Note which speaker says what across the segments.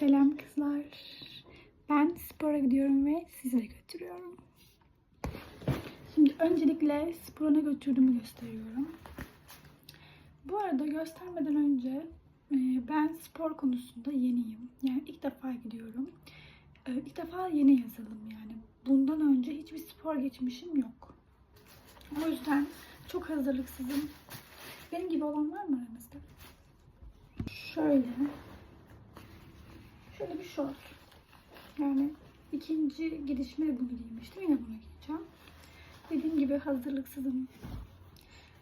Speaker 1: Selam kızlar. Ben spora gidiyorum ve sizi de götürüyorum. Şimdi öncelikle spora ne götürdüğümü gösteriyorum. Bu arada göstermeden önce e, ben spor konusunda yeniyim. Yani ilk defa gidiyorum. E, İlk defa yeni yazılım yani. Bundan önce hiçbir spor geçmişim yok. O yüzden çok hazırlıksızım. Benim gibi olan var mı aranızda? Şöyle. Şöyle bir şort. Yani ikinci gidişime bunu giymiştim. Yine bunu giyeceğim. Dediğim gibi hazırlıksızım.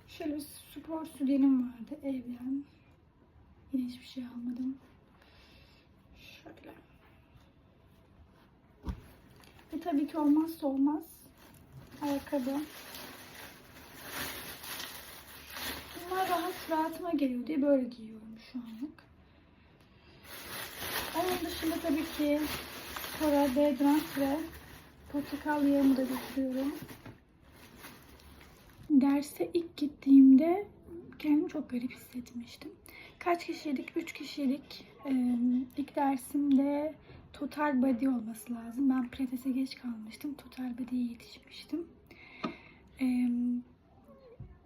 Speaker 1: Şöyle bir spor sütyenim vardı evden. Yine hiçbir şey almadım. Şöyle. Ve tabii ki olmazsa olmaz ayakkabı. Bunlar rahat rahatıma geliyor diye böyle giyiyorum şu anlık. Onun dışında tabii ki para, deodorant ve portakal yağımı da götürüyorum. Derse ilk gittiğimde kendimi çok garip hissetmiştim. Kaç kişiydik? Üç kişiydik. Ee, ilk dersimde total body olması lazım. Ben pilatese geç kalmıştım. Total body'ye yetişmiştim. Ee,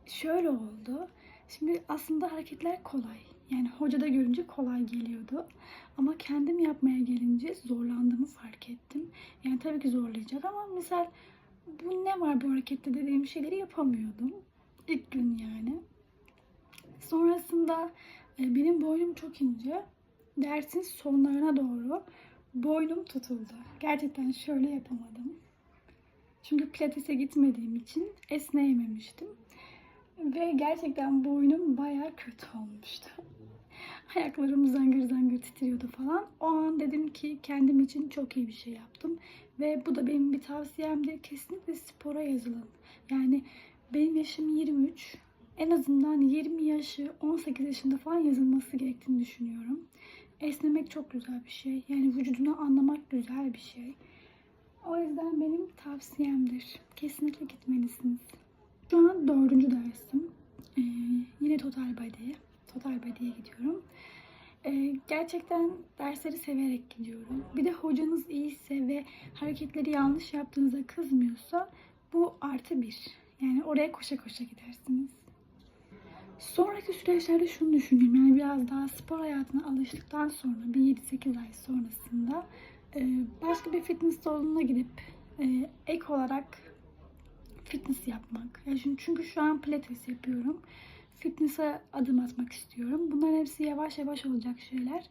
Speaker 1: şöyle oldu. Şimdi aslında hareketler kolay. Yani hocada görünce kolay geliyordu. Ama kendim yapmaya gelince zorlandığımı fark ettim. Yani tabii ki zorlayacak ama misal bu ne var bu harekette dediğim şeyleri yapamıyordum. İlk gün yani. Sonrasında e, benim boynum çok ince. Dersin sonlarına doğru boynum tutuldu. Gerçekten şöyle yapamadım. Çünkü pilatese gitmediğim için esneyememiştim. Ve gerçekten boynum baya kötü olmuştu. Ayaklarım zangır zangır titriyordu falan. O an dedim ki kendim için çok iyi bir şey yaptım. Ve bu da benim bir tavsiyemdir. Kesinlikle spora yazılın. Yani benim yaşım 23. En azından 20 yaşı 18 yaşında falan yazılması gerektiğini düşünüyorum. Esnemek çok güzel bir şey. Yani vücudunu anlamak güzel bir şey. O yüzden benim tavsiyemdir. Kesinlikle gitmelisiniz. Şu an dördüncü dersim. Ee, yine Total Body'ye. Total Body'ye gidiyorum. Ee, gerçekten dersleri severek gidiyorum. Bir de hocanız iyiyse ve hareketleri yanlış yaptığınızda kızmıyorsa bu artı bir. Yani oraya koşa koşa gidersiniz. Sonraki süreçlerde şunu düşünüyorum. Yani biraz daha spor hayatına alıştıktan sonra bir 7-8 ay sonrasında e, başka bir fitness salonuna gidip e, ek olarak fitness yapmak. Yani çünkü şu an pilates yapıyorum. Fitness'a adım atmak istiyorum. Bunların hepsi yavaş yavaş olacak şeyler.